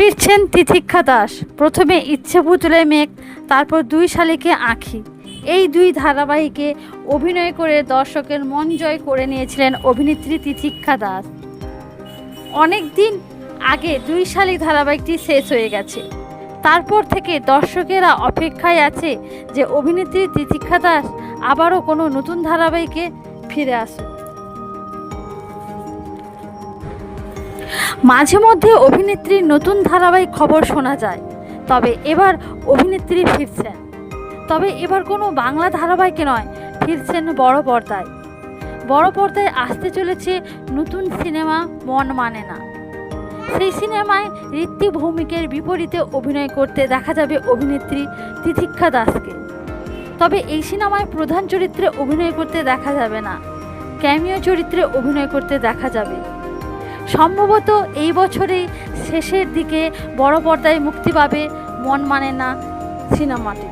ফিরছেন তিতিক্ষা দাস প্রথমে ইচ্ছে পুতুলে মেঘ, তারপর দুই শালিকে আঁখি। এই দুই ধারাবাহিকে অভিনয় করে দর্শকের মন জয় করে নিয়েছিলেন অভিনেত্রী তিতিক্ষা দাস অনেক দিন আগে দুই শালিক ধারাবাহিকটি শেষ হয়ে গেছে। তারপর থেকে দর্শকেরা অপেক্ষায় আছে যে অভিনেত্রী তিথিক্ষা দাস আবারও কোনো নতুন ধারাবাহিকে ফিরে আসুক। মাঝে মধ্যে অভিনেত্রীর নতুন ধারাবাহিক খবর শোনা যায়। তবে এবার অভিনেত্রী ফিরছেন। তবে এবার কোনো বাংলা ধারাবাহিকে নয়, ফিরছেন বড় পর্দায়। বড় পর্দায় আসতে চলেছে নতুন সিনেমা মন মানে না। সেই সিনেমায় ঋত্বিক ভৌমিকের বিপরীতে অভিনয় করতে দেখা যাবে অভিনেত্রী তিথিক্ষা দাসকে। তবে এই সিনেমায় প্রধান চরিত্রে অভিনয় করতে দেখা যাবে না। ক্যামিও চরিত্রে অভিনয় করতে দেখা যাবে। সম্ভবত এই বছরেই শেষের দিকে বড় পর্দায় মুক্তি পাবে মন মানে না সিনেমাটি।